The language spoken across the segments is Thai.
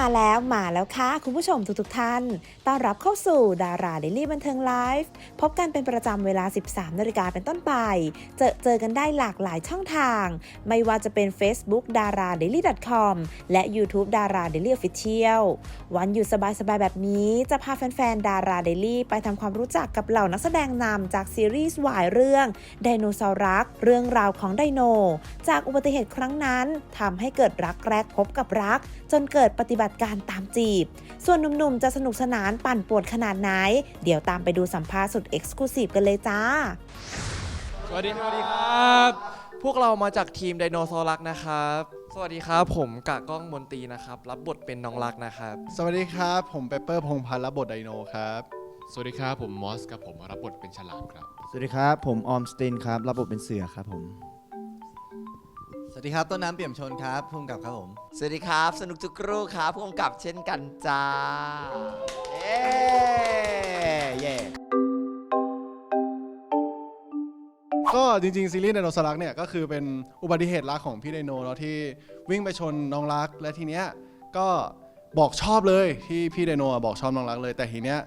มาแล้วมาแล้วค่ะ คุณผู้ชมทุกๆท่าน ต้อนรับเข้าสู่ดาราเดลี่บันเทิงไลฟ์พบกันเป็นประจำเวลา 13 นาฬิกาเป็นต้นไป เจอเจอกันได้หลากหลายช่องทาง ไม่ว่าจะเป็น Facebook d a r a d a i l y com และ YouTube d a r a d a i l y Official วันหยุดสบายๆ แบบนี้ จะพาแฟนๆดาราเดลี่ไปทำความรู้จักกับเหล่านักแสดงนำจากซีรีส์วายเรื่องไดโนเสาร์รัก เรื่องราวของไดโน จากอุบัติเหตุครั้งนั้นทำให้เกิดรักแรกพบกับรัก จนเกิดปฏิบัติการตามจีบ ส่วนหนุ่มๆ จะสนุกสนานปั่นป่วนขนาดไหน เดี๋ยวตามไปดูสัมภาษณ์สุดเอ็กซ์คลูซีฟกันเลยจ้าสวัสดีครับ พวกเรามาจากทีมไดโนเสาร์รักนะครับ สวัสดีครับผมกะก้องมนตรีนะครับ รับบทเป็นน้องรักนะครับ สวัสดีครับ ผมเปเปอร์พงษ์พันธ์รับบทไดโนครับ สวัสดีครับ ผมมอสครับผมรับบทเป็นฉลามครับ สวัสดีครับ ผมออมสตินครับ รับบทเป็นเสือครับผมส วัสดีครับ ต้นน้ำเปี่ยมชนครับพุ่มกับครับผม สวัสดีครับ สนุกทุกครู่ครับพ่วงกับเช่นกันจ้าเย้เย้ก็จริงๆ ซีรีส์ไดโนเสาร์รักเนี่ยก็คือเป็นอุบัติเหตุรักของพี่ไดโนแล้วที่วิ่งไปชนน้องรัก และทีเนี้ยก็บอกชอบเลยที่พี่ไดโนอะบอกชอบน้องรักเลย แต่ทีเนี้ย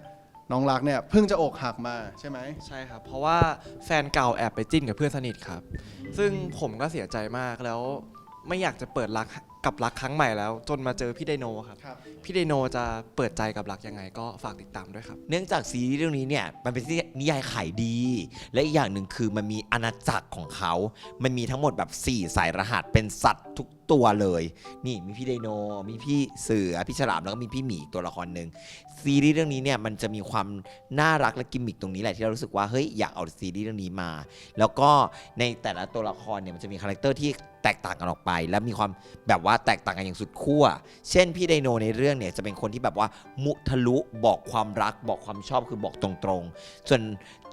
น้องรักเนี่ยเพิ่งจะอกหักมาใช่ไหมใช่ครับ เพราะว่าแฟนเก่าแอบไปจิ้นกับเพื่อนสนิทครับ ซึ่งผมก็เสียใจมากแล้วไม่อยากจะเปิดรักกับรักครั้งใหม่แล้ว จนมาเจอพี่ไดโนครับ ครับ พี่ไดโนจะเปิดใจกับรักยังไงก็ฝากติดตามด้วยครับ เนื่องจากซีรีส์เรื่องนี้เนี่ยมันเป็นซีรีส์นิยายขายดี และอีกอย่างหนึ่งคือมันมีอาณาจักรของเขา มันมีทั้งหมดแบบ 4 สายรหัสเป็นสัตว์ทุก ตัวเลย นี่มีพี่ไดโน มีพี่เสือ พี่ฉลามแล้วก็มีพี่หมีตัวละครหนึ่งซีรีส์เรื่องนี้เนี่ยมันจะมีความน่ารักและกิมมิคตรงนี้แหละที่เรารู้สึกว่าเฮ้ยอยากเอาซีรีส์เรื่องนี้มา แล้วก็ในแต่ละตัวละครเนี่ยมันจะมีคาแรคเตอร์ที่แตกต่างกันออกไป และมีความแบบว่าแตกต่างกันอย่างสุดขั้ว เช่นพี่ไดโนในเรื่องเนี่ยจะเป็นคนที่แบบว่ามุทะลุบอกความรักบอกความชอบคือบอกตรงๆ ส่วน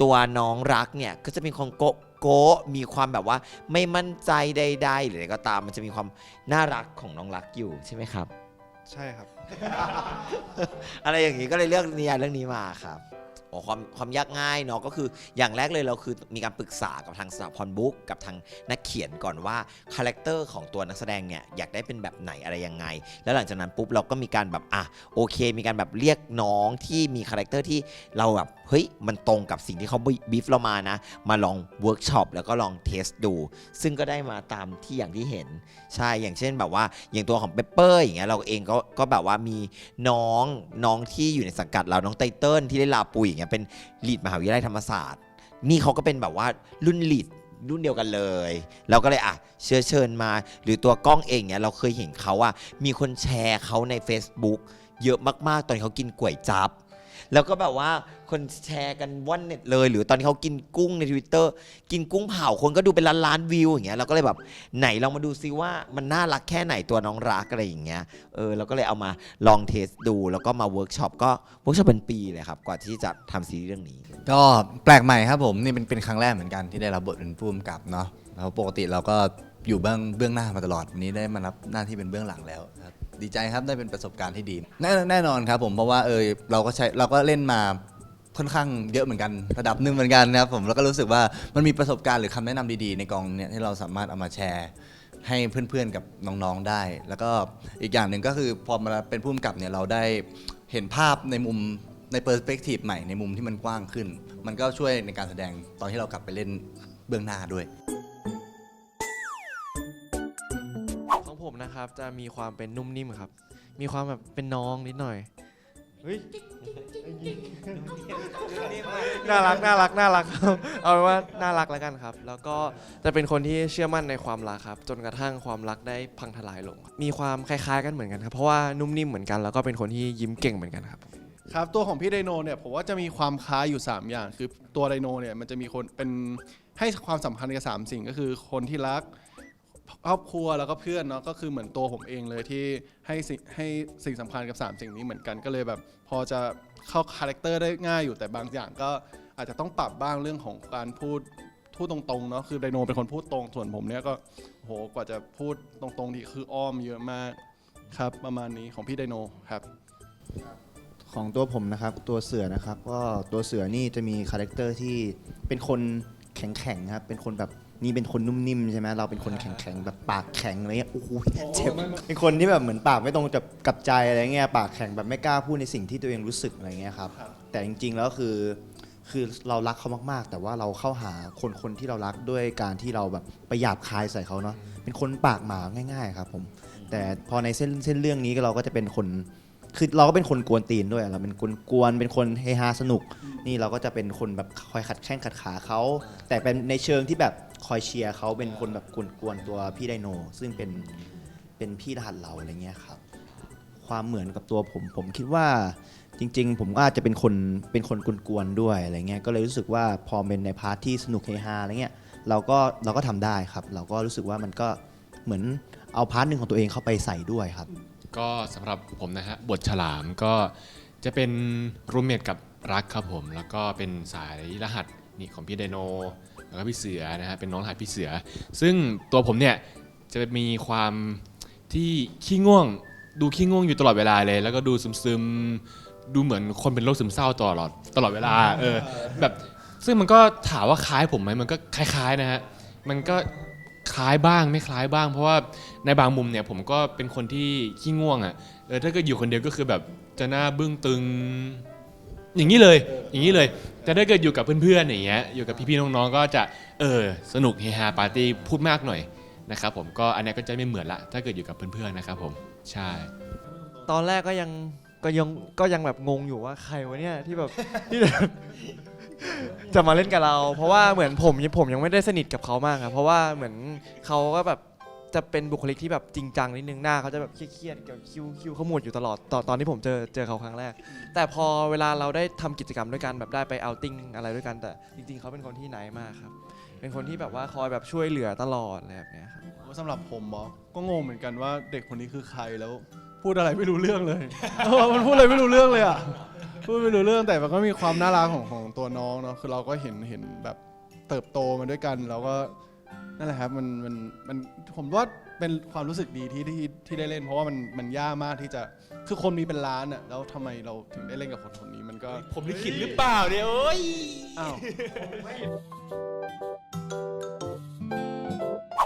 ตัวน้องรักเนี่ยก็จะเป็นคนโกะ โกะมีความแบบว่าไม่มั่นใจใดๆหรืออะไรก็ตามมันจะมีความน่ารักของน้องรักอยู่ใช่ไหมครับ ใช่ครับ อะไรอย่างนี้ก็เลยเลือกนิยายเรื่องนี้มาครับโอ้ความความยากง่ายเนาะก็คืออย่างแรกเลยเราคือมีการปรึกษากับทางสถาพรบุ๊กกับทางนักเขียนก่อนว่าคาแรคเตอร์ของตัวนักแสดงเนี่ยอยากได้เป็นแบบไหนอะไรยังไง แล้วหลังจากนั้นปุ๊บเราก็มีการแบบอะโอเค มีการแบบเรียกน้องที่มีคาแรคเตอร์ที่เราแบบ เฮ้ยมันตรงกับสิ่งที่เขาบีฟเรามานะ มาลองเวิร์กช็อปแล้วก็ลองเทสดู ซึ่งก็ได้มาตามที่อย่างที่เห็น ใช่อย่างเช่นแบบว่าอย่างตัวของเปเปอร์อย่างเงี้ยเราเองก็ก็แบบว่ามีน้องน้องที่อยู่ในสังกัดเราน้องไตเติ้ลที่ได้ลาปุยอย่างเงี้ยเป็นลีดมหาวิทยาลัยธรรมศาสตร์ นี่เขาก็เป็นแบบว่ารุ่นลีดรุ่นเดียวกันเลย เราก็เลยอะเชื้อเชิญมา หรือตัวกล้องเองเนี่ยเราเคยเห็นเขาว่ามีคนแชร์เขาใน Facebook เยอะมากๆ ตอนเขากินก๋วยจับ แล้วก็แบบว่าคนแชร์กันว่อนเน็ตเลย หรือตอนที่เขากินกุ้งใน Twitter กินกุ้งเผาคนก็ดูเป็นล้านล้านวิวอย่างเงี้ยเราก็เลยแบบไหนลองมาดูซิว่ามันน่ารักแค่ไหนตัวน้องรักอะไรอย่างเงี้ยเออเราก็เลยเอามาลองเทสดู แล้วก็มาเวิร์กช็อปก็เวิร์กช็อปเป็นปีเลยครับกว่าที่จะทำซีรีส์เรื่องนี้ ก็แปลกใหม่ครับผมนี่เป็นเป็นครั้งแรกเหมือนกันที่ได้รับบทเป็นผู้กำกับเนาะแล้วปกติเราก็อยู่เบื้องเบื้องหน้ามาตลอดวันนี้ได้มารับหน้าที่เป็นเบื้องหลังแล้วครับ ดีใจครับได้เป็นประสบการณ์ที่ดี แน่แน่นอนครับผมเพราะว่าเออเราก็ใช้เราก็เล่นมาค่อนข้างเยอะเหมือนกันระดับหนึ่งเหมือนกันนะครับผมแล้วก็รู้สึกว่ามันมีประสบการณ์หรือคำแนะนำดีๆ ในกองเนี่ยที่เราสามารถเอามาแชร์ ให้เพื่อนๆกับน้องๆได้ แล้วก็อีกอย่างหนึ่งก็คือพอมาเป็นผู้กำกับเนี่ยเราได้เห็นภาพในมุมในเปอร์สเปกทีฟใหม่ในมุมที่มันกว้างขึ้น มันก็ช่วยในการแสดงตอนที่เรากลับไปเล่นเบื้องหน้าด้วย นะครับ จะมีความเป็นนุ่มนิ่มครับ มีความแบบเป็นน้องนิดหน่อย เฮ้ยน่ารักน่ารักน่ารักครับ เอาเป็นว่าน่ารักแล้วกันครับ แล้วก็จะเป็นคนที่เชื่อมั่นในความรักครับ จนกระทั่งความรักได้พังทลายลง มีความคล้ายๆกันเหมือนกันครับ เพราะว่านุ่มนิ่มเหมือนกัน แล้วก็เป็นคนที่ยิ้มเก่งเหมือนกันครับ ครับ ตัวของพี่ไดโนเนี่ยผมว่าจะมีความคล้ายอยู่ 3 อย่าง คือตัวไดโนเนี่ยมันจะมีคนเป็นให้ความสำคัญกับสามสิ่งก็คือคนที่รัก ครอบครัวแล้วก็เพื่อนเนาะก็คือเหมือนตัวผมเองเลยที่ให้สิ่งให้สิ่งสำคัญกับ 3 สิ่งนี้เหมือนกันก็เลยแบบ พอจะเข้าคาแรคเตอร์ได้ง่ายอยู่แต่บางอย่างก็อาจจะต้องปรับบ้างเรื่องของการพูดพูดตรงๆเนาะคือไดโนเป็นคนพูดตรงส่วนผมเนี่ยก็โหกว่าจะพูดตรงๆนี่คืออ้อมเยอะมากครับประมาณนี้ของพี่ไดโนครับของตัวผมนะครับตัวเสือนะครับก็ตัวเสือนี่จะมีคาแรคเตอร์ที่เป็นคนแข็งๆครับเป็นคนแบบ นี่เป็นคนนุ่มนิ่มใช่ไหมเราเป็นคนแข็งแข็งๆแบบปากแข็งอะไรเงี้ยโอ้โหเจ็บเป็นคนที่แบบเหมือนปากไม่ตรงกับกับใจอะไรเงี้ยปากแข็งแบบไม่กล้าพูดในสิ่งที่ตัวเองรู้สึกอะไรเงี้ยครับแต่จริง ๆ แล้วคือคือเรารักเขามากๆ แต่ว่าเราเข้าหาคนคนที่เรารักด้วยการที่เราแบบไปหยาบคายใส่เขาเนาะเป็นคนปากหมาง่าย ๆ ครับผม แต่พอในเส้นเส้นเรื่องนี้เราก็จะเป็นคนคือเราก็เป็นคนกวนตีนด้วยเราเป็นคนกวนเป็นคนเฮฮาสนุก นี่เราก็จะเป็นคนแบบคอยขัดแข้งขัดขาเขาแต่เป็นในเชิงที่แบบ คอยเชียร์เขาเป็นคนแบบกวนๆตัวพี่ไดโน ซึ่งเป็นเป็นพี่รหัสเราอะไรเงี้ยครับ ความเหมือนกับตัวผม ผมคิดว่าจริง ๆ ผมก็อาจจะเป็นคนเป็นคนกวนๆด้วยอะไรเงี้ยก็เลยรู้สึกว่าพอเป็นในพาร์ทที่สนุกเฮฮาอะไรเงี้ยเราก็เราก็ทำได้ครับ เราก็รู้สึกว่ามันก็เหมือนเอาพาร์ทหนึ่งของตัวเองเข้าไปใส่ด้วยครับ ก็สำหรับผมนะฮะบทฉลามก็จะเป็นรูมเมทกับรักครับผม แล้วก็เป็นสายรหัสนี่ของพี่ไดโน แล้วก็พี่เสือนะฮะเป็นน้องรหัสพี่เสือ ซึ่งตัวผมเนี่ยจะมีความที่ขี้ง่วงดูขี้ง่วงอยู่ตลอดเวลาเลย แล้วก็ดูซึมๆดูเหมือนคนเป็นโรคซึมเศร้าตลอดตลอดเวลาเออแบบซึ่งมันก็ถามว่าคล้ายผมไหมมันก็คล้ายๆนะฮะมันก็คล้ายบ้างไม่คล้ายบ้าง เพราะว่าในบางมุมเนี่ยผมก็เป็นคนที่ขี้ง่วงอะเออถ้าเกิดอยู่คนเดียวก็คือแบบจะหน้าบึ้งตึง อย่างนี้เลย อย่างนี้เลย แต่ถ้าเกิดอยู่กับเพื่อนๆอย่างเงี้ย อยู่กับพี่ๆน้องๆก็จะเออสนุกเฮฮาปาร์ตี้พูดมากหน่อยนะครับผมก็อันนี้ก็จะไม่เหมือนละ ถ้าเกิดอยู่กับเพื่อนๆนะครับผมใช่ ตอนแรกก็ยังก็ยังก็ยังแบบงงอยู่ว่าใครวะเนี่ยที่แบบที่แบบ จะมาเล่นกับเรา เพราะว่าเหมือนผมผมยังไม่ได้สนิทกับเขามากครับเพราะว่าเหมือนเขาก็แบบ จะเป็นบุคลิกที่แบบจริงจังนิดนึงหน้าเขาจะแบบเครียดๆเกี่ยวคิ้วคิ้วขมวดอยู่ตลอดตอนตอนที่ผมเจอเจอเขาครั้งแรก แต่พอเวลาเราได้ทำกิจกรรมด้วยกันแบบได้ไปเอาติ้งอะไรด้วยกัน แต่จริง ๆ เขาเป็นคนที่ไหนมากครับ เป็นคนที่แบบว่าคอยแบบช่วยเหลือตลอดอะไรแบบเนี้ยครับโอ้สำหรับผมเหรอก็งงเหมือนกันว่าเด็กคนนี้คือใครแล้วพูดอะไรไม่รู้เรื่องเลย เออมันพูดอะไรไม่รู้เรื่องเลยอะพูดไม่รู้เรื่องแต่มันก็มีความน่ารักของของตัวน้องเนาะคือเราก็เห็นเห็นแบบเติบโตมาด้วยกันเราก็ นั่นแหละครับมันมันมันผมว่าเป็นความรู้สึกดีที่ที่ที่ได้เล่น เพราะว่ามันมันยากมากที่จะคือคนมีเป็นล้านอะแล้วทำไมเราถึงได้เล่นกับคนคนนี้มันก็ผมลิขิตหรือเปล่าเนี่ยโอ้ย อ้าว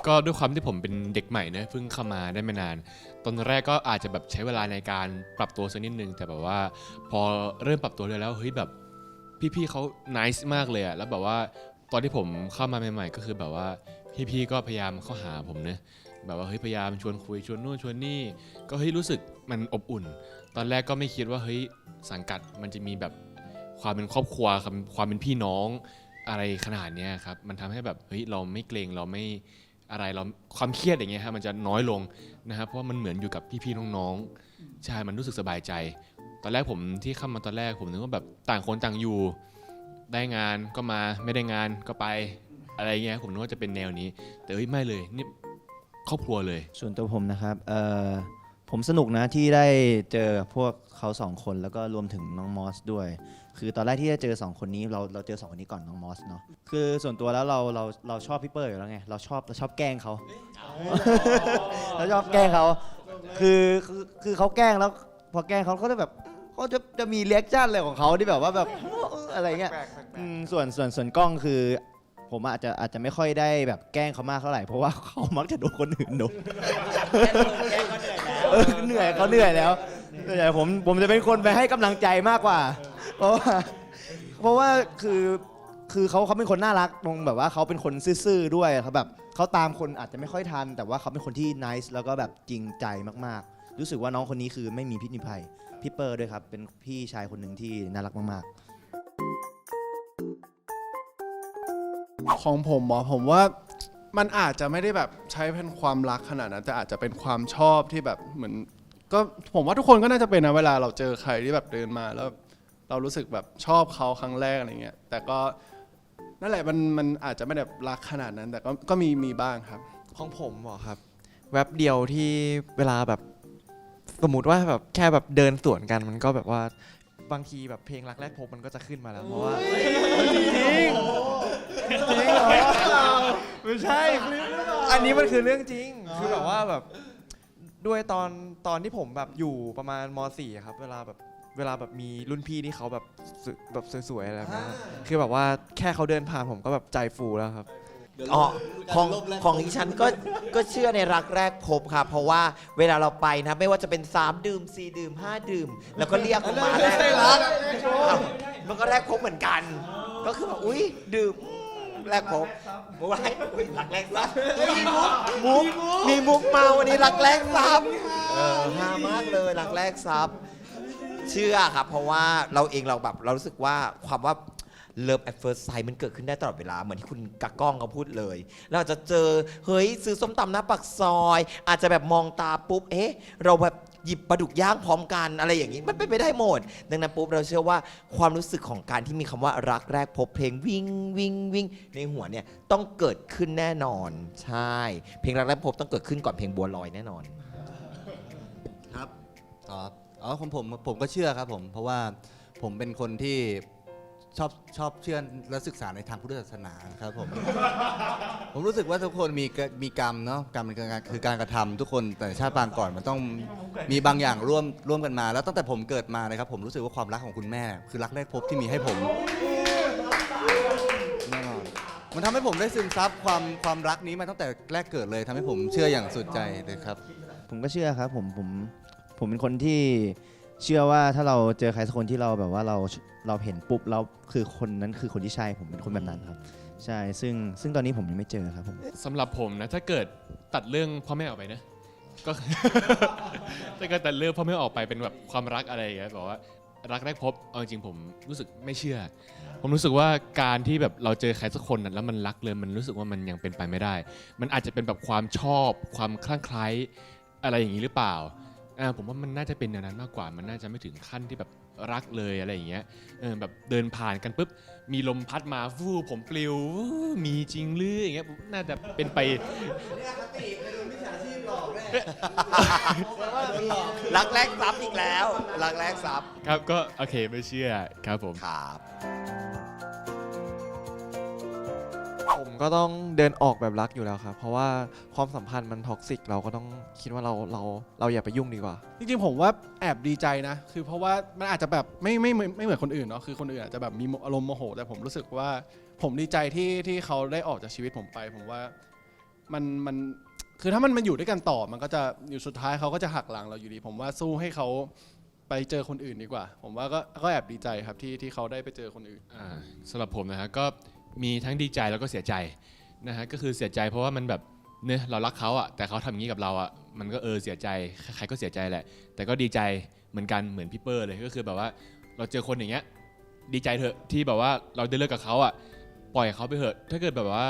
ก็ด้วยความที่ผมเป็นเด็กใหม่เนะเพิ่งเข้ามาได้ไม่นาน ตอนแรกก็อาจจะแบบใช้เวลาในการปรับตัวสักนิดนึง แต่แบบว่า พอเริ่มปรับตัวเลยแล้วเฮ้ยแบบพี่ๆเขา nice มากเลยอะแล้วแบบว่า ตอนที่ผมเข้ามาใหม่ๆ ก็คือแบบว่าพี่ๆก็พยายามเข้าหาผมเนะแบบว่าเฮ้ยพยายามชวนคุยชวนนู่นชวนนี่ ก็เฮ้ยรู้สึกมันอบอุ่น ตอนแรกก็ไม่คิดว่าเฮ้ยสังกัดมันจะมีแบบความเป็นครอบครัวความเป็นพี่น้องอะไรขนาดเนี้ยครับมันทำให้แบบเฮ้ยเราไม่เกรงเราไม่อะไรเราความเครียดอย่างเงี้ยฮะมันจะน้อยลงนะครับเพราะว่ามันเหมือนอยู่กับพี่ๆน้องๆใช่มันรู้สึกสบายใจ ตอนแรกผมที่เข้ามาตอนแรกผมนึกว่าแบบต่างคนต่างอยู่ ได้งานก็มาไม่ได้งานก็ไปอะไรเงี้ยผมนึกว่าจะเป็นแนวนี้ แต่เฮ้ยไม่เลยนี่ครอบครัวเลย ส่วนตัวผมนะครับเอ่อผมสนุกนะที่ได้เจอพวกเขาสองคนแล้วก็รวมถึงน้องมอสด้วย คือตอนแรกที่ได้เจอสองคนนี้เราเราเจอสองคนนี้ก่อนน้องมอสเนาะคือส่วนตัวแล้วเราเราเราชอบพี่เปิ้ลอยู่แล้วไงเราชอบเราชอบแกล้งเขา เราชอบแกล้งเขาคือคือคือเขาแกล้งแล้ว พอแกล้งเขาเขาจะแบบเขาจะจะมีเรียกชั่นอะไรของเขาที่แบบว่าแบบอะไรเงี้ยอืมส่วนส่วนส่วนกล้องคือ ผมอาจจะอาจจะไม่ค่อยได้แบบแกล้งเขามากเท่าไหร่เพราะว่าเขามักจะโดนคนอื่นโดน เออเหนื่อยเขาเหนื่อยแล้วส่วนใหญ่ผมผมจะเป็นคนไปให้กำลังใจมากกว่า เพราะว่าเพราะว่าคือคือเขาเขาเป็นคนน่ารักตรงแบบว่าเขาเป็นคนซื่อๆด้วยเขาแบบเขาตามคนอาจจะไม่ค่อยทัน แต่ว่าเขาเป็นคนที่นิสแล้วก็แบบจริงใจมากๆ รู้สึกว่าน้องคนนี้คือไม่มีพิษมีภัยพี่เปอร์ด้วยครับเป็นพี่ชายคนหนึ่งที่น่ารักมากๆ ของผมหมอผมว่ามันอาจจะไม่ได้แบบใช้เป็นความรักขนาดนั้นแต่อาจจะเป็นความชอบที่แบบเหมือน ก็ผมว่าทุกคนก็น่าจะเป็นนะเวลาเราเจอใครที่แบบเดินมาแล้ว เรารู้สึกแบบชอบเขาครั้งแรกอะไรเงี้ยแต่ก็นั่นแหละมันมันอาจจะไม่แบบรักขนาดนั้น แต่ก็ก็มีมีบ้างครับ ของผมเหรอครับ แว็บเดียวที่เวลาแบบสมมติว่าแบบแค่แบบเดินสวนกันมันก็แบบว่าบางทีแบบเพลงรักแรกพบมันก็จะขึ้นมาแล้วเพราะว่า จริง จริงเหรอไม่ใช่ อันนี้มันคือเรื่องจริง คือแบบว่าแบบด้วยตอนตอนที่ผมแบบอยู่ประมาณม .4 อะครับเวลาแบบเวลาแบบมีรุ่นพี่ที่เขาแบบสวยแบบสวยๆอะไรแบบนั้นอะคือแบบว่าแค่เขาเดินผ่านผมก็แบบใจฟูแล้วครับ อ๋อของของอีฉันก็ก็เชื่อในรักแรกพบค่ะ เพราะว่าเวลาเราไปนะ ไม่ว่าจะเป็น 3 ดื่ม 4 ดื่ม 5 ดื่ม แล้วก็เรียกออกมาแรกอ้าวมันก็แรกพบเหมือนกัน ก็คือแบบอุ้ยดื่มอืม แรกพบบอกว่าอุ๊ยรักแรกซับมีมุกมุกมีมุกมาวันนี้รักแรกซับเออฮามากเลยรักแรกซับเชื่อครับ เพราะว่าเราเองเราแบบเรารู้สึกว่าความว่า love at first sight มันเกิดขึ้นได้ตลอดเวลา เหมือนที่คุณกักก้องเขาพูดเลย เราอาจจะเจอ เฮ้ย ซื้อส้มตำหน้าปักซอย อาจจะแบบมองตาปุ๊บ เอ๊ะ เราแบบ หยิบปลาดุกย่างพร้อมกันอะไรอย่างนี้ มันเป็นไปได้หมด ดังนั้นปุ๊บเราเชื่อว่าความรู้สึกของการที่มีคำว่ารักแรกพบเพลงวิ่งวิ่งวิ่งในหัวเนี่ยต้องเกิดขึ้นแน่นอน ใช่ เพลงรักแรกพบต้องเกิดขึ้นก่อนเพลงบัวลอยแน่นอน ครับ อ๋ออ๋อของผมผมก็เชื่อครับผม เพราะว่าผมเป็นคนที่ ชอบชอบเชื่อและศึกษาในทางพุทธศาสนาครับผม ผมรู้สึกว่าทุกคนมีมีกรรมเนาะกรรมเป็นการคือการกระทำทุกคนแต่ชาติปางก่อนมันต้องมีบางอย่างร่วมร่วมกันมา แล้วตั้งแต่ผมเกิดมานะครับ ผมรู้สึกว่าความรักของคุณแม่ คือรักแรกพบที่มีให้ผมแน่นอนมันทำให้ผมได้ซึมซับความความรักนี้มาตั้งแต่แรกเกิดเลยทำให้ผมเชื่ออย่างสุดใจเลยครับ ผมก็เชื่อครับผมผมผมเป็นคนที่ เชื่อว่าถ้าเราเจอใครสักคนที่เราแบบว่าเราเราเห็นปุ๊บแล้วคือคนนั้นคือคนที่ใช่ผมเป็นคนแบบนั้นครับ ใช่ซึ่งซึ่งตอนนี้ผมยังไม่เจอครับผมสำหรับผมนะถ้าเกิดตัดเรื่องพ่อแม่ออกไปนะก็ ถ้าเกิดตัดเรื่องพ่อแม่ออกไปเป็นแบบความรักอะไรอย่างเงี้ยบอกว่ารักแรกพบเอาจริงผมรู้สึกไม่เชื่อ ผมรู้สึกว่าการที่แบบเราเจอใครสักคนนะแล้วมันรักเลยมันรู้สึกว่ามันยังเป็นไปไม่ได้ มันอาจจะเป็นแบบความชอบ ความคลั่งไคล้อะไรอย่างนี้หรือเปล่า อ่าผมว่ามันน่าจะเป็นแนวนั้นมากกว่ามันน่าจะไม่ถึงขั้นที่แบบรักเลยอะไรอย่างเงี้ยเออแบบเดินผ่านกันปุ๊บมีลมพัดมาฟูผมปลิววู้มีจริงหรืออย่างเงี้ยน่าจะเป็นไปรักแรกซับอีกแล้ว รักแรกซับครับก็โอเคไม่เชื่อครับผม ครับ ผมก็ต้องเดินออกแบบรักอยู่แล้วครับ เพราะว่าความสัมพันธ์มันท็อกซิกเราก็ต้องคิดว่าเราเราเราอย่าไปยุ่งดีกว่า จริงๆผมว่าแอบดีใจนะ คือเพราะว่ามันอาจจะแบบไม่ไม่ไม่ไม่เหมือนคนอื่นเนาะคือคนอื่นอาจจะแบบมีอารมณ์โมโห แต่ผมรู้สึกว่าผมดีใจที่ที่เขาได้ออกจากชีวิตผมไป ผมว่ามันมันคือถ้ามันมันอยู่ด้วยกันต่อมันก็จะอยู่สุดท้ายเขาก็จะหักหลังเราอยู่ดี ผมว่าสู้ให้เขาไปเจอคนอื่นดีกว่า ผมว่าก็ก็แอบดีใจครับที่ที่เขาได้ไปเจอคนอื่น อ่าสำหรับผมนะฮะก็ มีทั้งดีใจแล้วก็เสียใจนะฮะก็คือเสียใจเพราะว่ามันแบบเนี่ยเรารักเขาอะแต่เขาทำอย่างนี้กับเราอะมันก็เออเสียใจใครก็เสียใจแหละ แต่ก็ดีใจเหมือนกันเหมือนพี่เปอร์เลยก็คือแบบว่าเราเจอคนอย่างเงี้ยดีใจเถอะที่แบบว่าเราได้เลิกกับเขาอะปล่อยเขาไปเถอะ ถ้าเกิดแบบว่า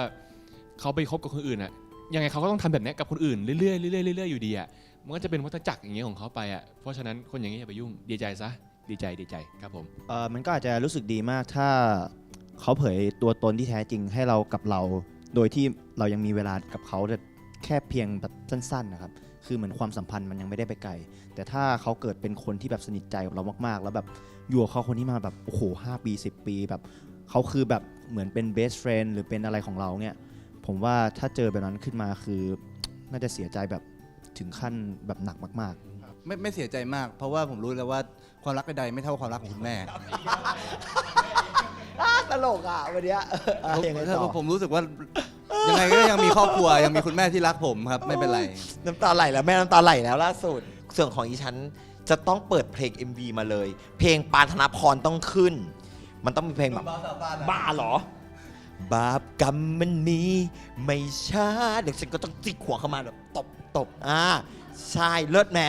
เขาไปคบกับคนอื่นอะยังไงเขาก็ต้องทำแบบเนี้ยกับคนอื่นเรื่อยๆเรื่อยๆเรื่อยๆอยู่ดีอะมันก็จะเป็นวัฏจักรอย่างเงี้ยของเขาไปอะเพราะฉะนั้นคนอย่างนี้อย่าไปยุ่งดีใจซะดีใจดีใจครับผมเออมันก็อาจจะรู้สึกดีมากถ้า เขาเผยตัวตนที่แท้จริงให้เรากับเรา โดยที่เรายังมีเวลากับเขาแต่แค่เพียงแบบสั้นๆนะครับ คือเหมือนความสัมพันธ์มันยังไม่ได้ไปไกล แต่ถ้าเขาเกิดเป็นคนที่แบบสนิทใจกับเรามากๆ แล้วแบบอยู่กับเขาคนนี้มาแบบโอ้โหห้าปี 10 ปีแบบเขาคือแบบเหมือนเป็น best friend หรือเป็นอะไรของเราเนี่ยผมว่าถ้าเจอแบบนั้นขึ้นมาคือน่าจะเสียใจแบบถึงขั้นแบบหนักมาก ๆ ไม่ไม่เสียใจมาก เพราะว่าผมรู้แล้วว่าความรักใดๆไม่เท่าความรักของคุณแม่ ตลกอะวันเนี้ยเออยังไงต่อผมรู้สึกว่า ยังไงก็ยังมีครอบครัว ยังมีคุณแม่ที่รักผมครับ ไม่เป็นไร น้ำตาไหลแล้วแม่น้ำตาไหลแล้วล่าสุดส่วนของอีฉันจะต้องเปิดเพลง MV มาเลย เพลงปานธนพรต้องขึ้น มันต้องมีเพลงแบบ บ้าเหรอ บาปกรรมมันมีไม่ช้าเดี๋ยวฉันก็ต้องจิกหัวเข้ามาแบบตบตบอ่าใช่เลิศไหม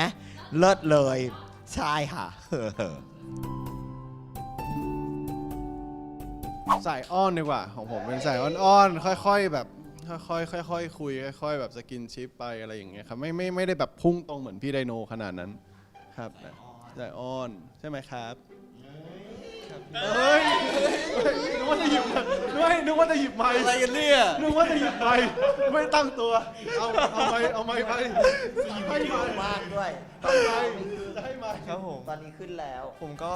เลิศเลย ใช่ค่ะ สายอ้อนดีกว่าของผมเป็นสายอ้อนๆค่อย ๆ แบบค่อยๆค่อยๆคุยค่อย ๆ แบบสกินชิปไปอะไรอย่างเงี้ยครับไม่ไม่ไม่ได้แบบพุ่งตรงเหมือนพี่ไดโนขนาดนั้นครับสายอ้อนใช่ไหมครับเฮ้ยนึกว่าจะหยิบเฮ้ยนึกว่าจะหยิบไม้อะไรกันเนี่ยนึกว่าจะหยิบไม้ไม่ตั้งตัว เอาเอาไม้เอาไม้ไปให้ไม้มากด้วยให้ไม้ให้ไม้ครับผมตอนนี้ขึ้นแล้ว ผมก็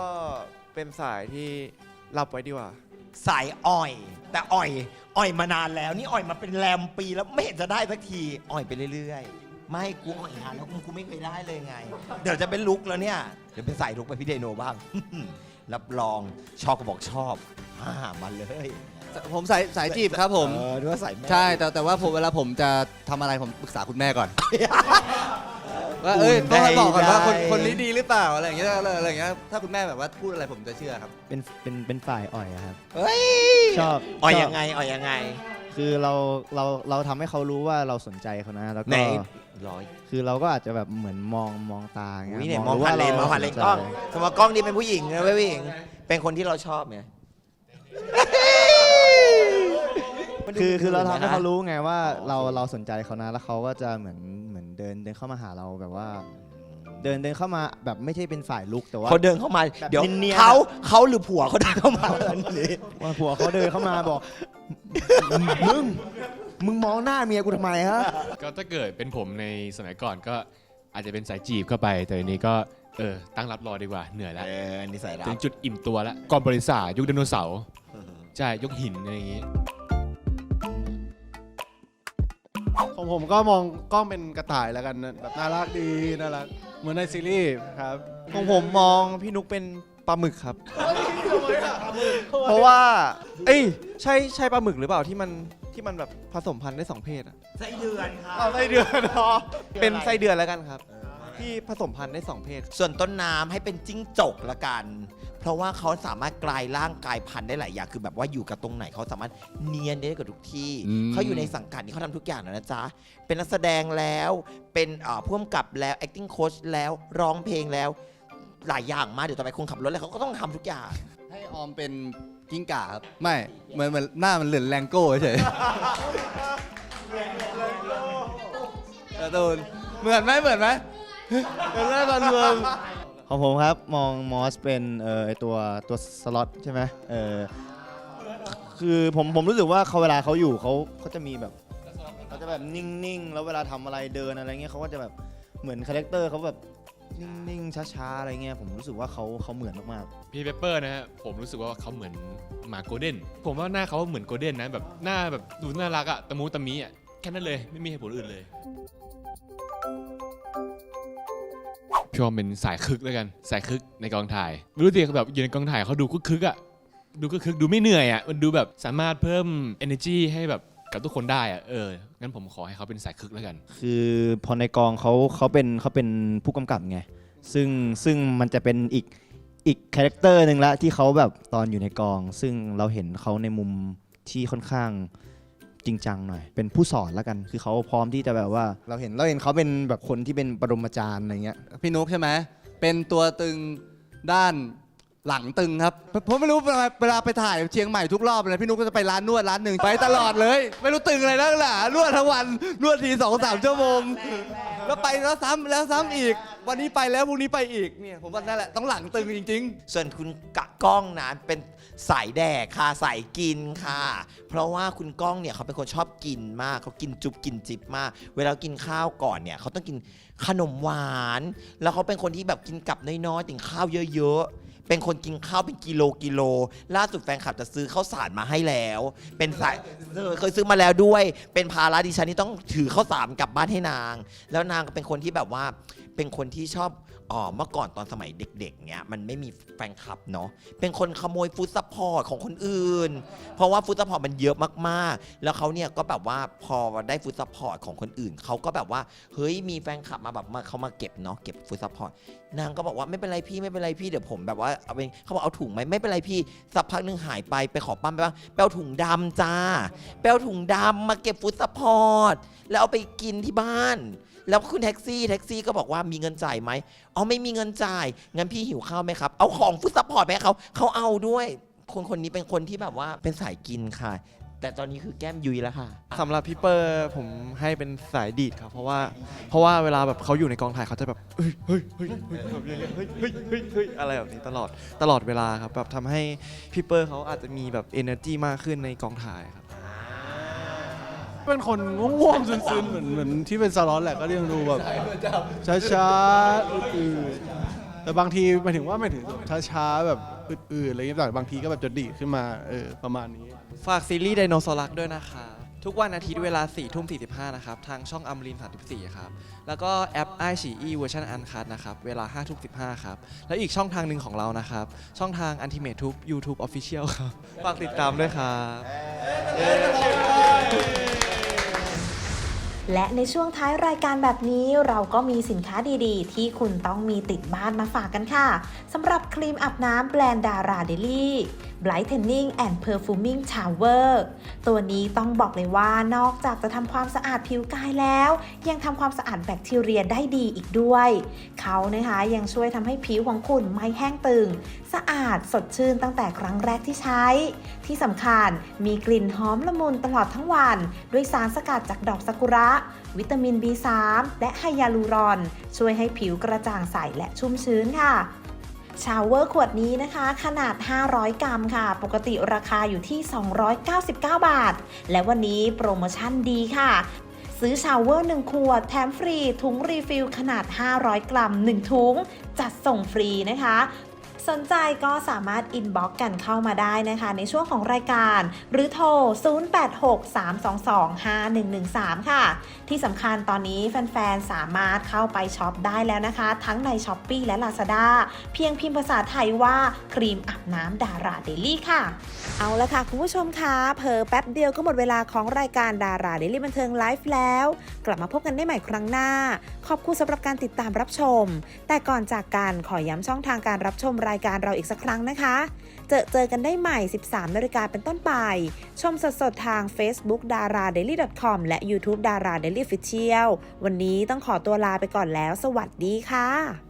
เป็นสายที่รับไว้ดีกว่า สายอ่อย แต่อ่อยอ่อยมานานแล้วนี่อ่อยมาเป็นแรมปีแล้วไม่เห็นจะได้สักทีอ่อยไปเรื่อยๆ ไม่กูอ่อยนานแล้วกูไม่เคยได้เลยไง เดี๋ยวจะเป็นลุกแล้วเนี่ยเดี๋ยวเป็นสายลุกไปพี่เดโนบ้าง รับรองชอบก็บอกชอบอ่ามาเลยผมสายสายจีบครับผม เออนึกว่าใส่แม่ ใช่แต่แต่ว่าผมเวลาผมจะทำอะไรผมปรึกษาคุณแม่ก่อน ว่าเอ้ยต้องให้บอกก่อนว่าคนคนนี้ดีหรือเปล่าอะไรอย่างเงี้ยอะไรอย่างเงี้ยถ้าคุณแม่แบบว่าพูดอะไรผมจะเชื่อครับเป็นเป็นเป็นฝ่ายอ่อยอะครับเฮ้ยชอบอ่อยชบยังไงอ่อยยังไงคือเราเราเราทำให้เขารู้ว่าเราสนใจเขานะแล้วไหนก็ ร้อยคือเราก็อาจจะแบบเหมือนมองมองตาอุ้ยเงี้เนี่ยยมองผ่านเลนรู้มองว่ผ่านเลนสใจกล้องสมมติกล้องนี่เป็นผู้หญิงนะผู้หญิง เป็นคนที่เราชอบไงคือคือเราทำให้เขารู้รู้ไงว่าอ๋อเราโอเคเราสนใจเขานะแล้วเขาก็จะเหมือน เหมือนเดินเดินเข้ามาหาเราแบบว่า เดินเดินเข้ามาแบบไม่ใช่เป็นฝ่ายลุกแต่ว่า เขาเดินเข้ามาแบบเดี๋ยวเนียนๆอะ เขาเขาหรือผัวเขาเดินเข้ามาหรือว่าผัวเขาเดินเข้ามาบอก มึง มึงมองหน้าเมียกูทำไมฮะ ก็ถ้าเกิดเป็นผมในสมัยก่อนก็อาจจะเป็นสายจีบเข้าไป แต่อันนี้ก็เออตั้งรับรอดีกว่าเหนื่อยแล้วเออนิสัยเราถึงจุดอิ่มตัวแล้วก่อนบริษัทยุคไดโนเสาร์ใช่ยกหินอะไรอย่างงี้ ของผมก็มองกล้องเป็นกระต่ายแล้วกันนะแบบน่ารักดีน่ารักเหมือนในซีรีส์ครับ ของผมมองพี่นุกเป็นปลาหมึกครับ เพราะว่า เอ้ยใช่ใช่ปลาหมึกหรือเปล่าที่มันที่มันแบบผสมพันธุ์ได้สองเพศอะไส้เดือนค่ะ เอาไส้เดือนอ๋อเป็นไส้เดือนแล้วกันครับ ที่ผสมพันธุ์ได้สองเพศ ส่วนต้นน้ำให้เป็นจิ้งจกละกัน เพราะว่าเขาสามารถกลายร่างกายพันธุ์ได้หลายอย่างคือแบบว่าอยู่กับตรงไหนเขาสามารถเนียนได้กับทุกที่ อืม เขาอยู่ในสังกัดนี้เขาทำทุกอย่างแล้วนะจ๊ะ เป็นนักแสดงแล้วเป็นเอ่อผู้กำกับแล้ว acting coach แล้วร้องเพลงแล้ว หลายอย่างมากเดี๋ยวต่อไปคนขับรถแล้วเขาก็ต้องทำทุกอย่าง ให้ออมเป็นกิ้งก่าครับ ไม่เหมือนเหมือนหน้ามันเหลือนแรงโก้เฉยการ์ตูนเหมือนไหมเหมือนไหม เหมือนไหมตอนรวมของผมครับมองมอสเป็นเอ่อไอตัวตัวสล็อตใช่ไหมเออคือผมผมรู้สึกว่าเขาเวลาเขาอยู่เขาเขาจะมีแบบเขาจะแบบนิ่งๆ แล้วเวลาทำอะไรเดินอะไรเงี้ยเขาก็จะแบบเหมือนคาแรคเตอร์เขาแบบนิ่งๆช้าๆอะไรเงี้ยผมรู้สึกว่าเขาเขาเหมือนมากพี่เปเปอร์นะฮะผมรู้สึกว่าเขาเหมือนหมาโกลเด้นผมว่าหน้าเขาเหมือนโกลเด้นนะแบบหน้าแบบดูน่ารักอะตะมูตะมีอะแค่นั้นเลยไม่มีเหตุผลอื่นเลย พี่ออมเป็นสายคึกแล้วกัน สายคึกในกองถ่ายไม่รู้สิแบบอยู่ในกองถ่ายเขาดูคึกคึกๆอะดูคึกคึกดูไม่เหนื่อยอะมันดูแบบสามารถเพิ่ม energy ให้แบบกับทุกคนได้อะเอองั้นผมขอให้เขาเป็นสายคึกแล้วกัน คือพอในกองเขาเขาเป็นเขาเป็นผู้กำกับไงซึ่งซึ่งมันจะเป็นอีกอีกคาแรคเตอร์หนึ่งละที่เขาแบบตอนอยู่ในกอง ซึ่งเราเห็นเขาในมุมที่ค่อนข้าง จริงจังหน่อย เป็นผู้สอนแล้วกัน คือเขาพร้อมที่จะแบบว่า เราเห็นเราเห็นเขาเป็นแบบคนที่เป็นปรมาจารย์อะไรเงี้ยพี่นุ๊กใช่ไหมเป็นตัวตึงด้านหลังตึงครับผมไม่รู้เวลาเวลาไปถ่ายเชียงใหม่ทุกรอบเลยพี่นุ๊กก็จะไปร้านนวดร้านหนึ่งไปตลอดเลย ไม่รู้ตึงอะไรนักหนานวดทั้งวันนวดทีสองสามชั่วโมงแล้วไปแล้วซ้ำแล้วซ้ำอีก วันนี้ไปแล้วพรุ่งนี้ไปอีกเนี่ยผมว่านั่นแหละต้องหลังตึงจริง ๆ ส่วนคุณกะ ก้องนะเป็นสายแดกค่ะสายกินค่ะ เพราะว่าคุณก้องเนี่ยเขาเป็นคนชอบกินมากเขากินจุบกินจิบมาก เวลากินข้าวก่อนเนี่ยเขาต้องกินขนมหวาน แล้วเขาเป็นคนที่แบบกินกับน้อยๆติ่งข้าวเยอะๆ เป็นคนกินข้าวเป็นกิโลกิโล ล่าสุดแฟนคลับจะซื้อข้าวสารมาให้แล้ว เป็นสายเออเคยซื้อมาแล้วด้วย เป็นภาระดิฉันที่ต้องถือข้าวสารกลับบ้านให้นาง แล้วนางก็เป็นคนที่แบบว่าเป็นคนที่ชอบ อ๋อเมื่อก่อนตอนสมัยเด็กๆเนี่ยมันไม่มีแฟนคลับเนาะเป็นคนขโมยฟุตซัพพอร์ตของคนอื่น เพราะว่าฟุตซัพพอร์ตมันเยอะมากๆ แล้วเขาเนี่ยก็แบบว่าพอได้ฟุตซัพพอร์ตของคนอื่นเขาก็แบบว่าเฮ้ยมีแฟนคลับมาแบบมาเขามาเก็บเนาะเก็บฟุตซัพพอร์ตนางก็บอกว่าไม่เป็นไรพี่ไม่เป็นไรพี่เดี๋ยวผมแบบว่าเอาไปเขาบอกเอาถุงไหมไม่เป็นไรพี่สักพักหนึ่งหายไปไปขอปั้มไปบ้างไปเอาถุงดำจ้าไปเอาถุงดำมาเก็บฟุตซัพพอร์ตแล้วเอาไปกินที่บ้าน แล้วคุณแท็กซี่แท็กซี่ก็บอกว่ามีเงินจ่ายไหมอ๋อไม่มีเงินจ่ายงั้นพี่หิวข้าวไหมครับเอาของฟุตซัพพอร์ตไปให้เขาเขาเอาด้วย คนคนนี้เป็นคนที่แบบว่าเป็นสายกินค่ะ แต่ตอนนี้คือแก้มยุยแล้วค่ะ สำหรับพี่เปอร์ผมให้เป็นสายดีดครับ เพราะว่า เพราะว่าเวลาแบบเขาอยู่ในกองถ่ายเขาจะแบบเฮ้ยเฮ้ยเฮ้ยเฮ้ยแบบอย่างเงี้ยเฮ้ยเฮ้ยเฮ้ยเฮ้ยอะไรแบบนี้ตลอดตลอดเวลาครับแบบทำให้พี่เปอร์เขาอาจจะมีแบบ energy มากขึ้นในกองถ่ายครับ เป็นคนง่วงๆซึนๆเหมือนเหมือนที่เป็นสล็อตแหละก็เรียงดูแบบช้าๆอืดๆแต่บางทีหมายถึงว่าหมายถึงช้าๆแบบอืดๆอะไรอย่างเงี้ยแต่บางทีก็แบบจะดีดขึ้นมาเออประมาณนี้ ฝากซีรีส์ไดโนเสาร์รักด้วยนะครับทุกวันอาทิตย์เวลา4ทุ่ม45นะครับ ทางช่องอัมริน34 ครับ แล้วก็แอป i อ e เวอร์ชันอันคันะครับ เวลา5ทุ่ม15ครับ แล้วอีกช่องทางหนึ่งของเรานะครับ ช่องทาง Ultimate Tube YouTube Official ครับ ฝากติดตามด้วยครับ และในช่วงท้ายรายการแบบนี้เราก็มีสินค้าดีๆ ที่คุณต้องมีติดบ้านมาฝากกันค่ะสำหรับครีมอาบน้ำแบรนด์ดาราเดลี่ Brightening and Perfuming Shower ตัวนี้ต้องบอกเลยว่านอกจากจะทำความสะอาดผิวกายแล้ว ยังทำความสะอาดแบคทีเรียได้ดีอีกด้วย เขานะคะยังช่วยทำให้ผิวของคุณไม่แห้งตึง สะอาดสดชื่นตั้งแต่ครั้งแรกที่ใช้ ที่สำคัญมีกลิ่นหอมละมุนตลอดทั้งวัน ด้วยสารสกัดจากดอกซากุระ วิตามิน B3 และไฮยาลูรอน ช่วยให้ผิวกระจ่างใสและชุ่มชื้นค่ะชาวเวอร์ขวดนี้นะคะ ขนาด 500 กรัมค่ะ ปกติราคาอยู่ที่ 299 บาท และวันนี้โปรโมชั่นดีค่ะ ซื้อชาวเวอร์ 1 ขวด แถมฟรี ถุงรีฟิลขนาด 500 กรัม 1 ถุง จัดส่งฟรีนะคะ สนใจก็สามารถอินบ็อกกันเข้ามาได้นะคะ ในช่วงของรายการ หรือโทร 0863225113 ค่ะ ที่สำคัญตอนนี้แฟนๆ สามารถเข้าไปช็อปได้แล้วนะคะ ทั้งใน s h อ p e e และ Lazada เพียงพิมพ์ภาษาไทยว่าครีมอาบน้ำดาราเดลี่ค่ะ เอาละค่ะ คุณผู้ชมคะเพอแป๊บเดียวก็หมดเวลาของรายการดาราเดลี่บันเทิงไลฟ์แล้วกลับมาพบกันได้ใหม่ครั้งหน้า ขอบคุณสำหรับการติดตามรับชม แต่ก่อนจากกันขอย้ำช่องทางการรับชมรายการเราอีกสักครั้งนะคะ เจอเจอกันได้ใหม่ 13นาฬิกาเป็นต้นไป ชมสดๆทาง Facebook d a r a d a i l y com และ YouTube d a r a Daily Official วันนี้ต้องขอตัวลาไปก่อนแล้ว สวัสดีค่ะ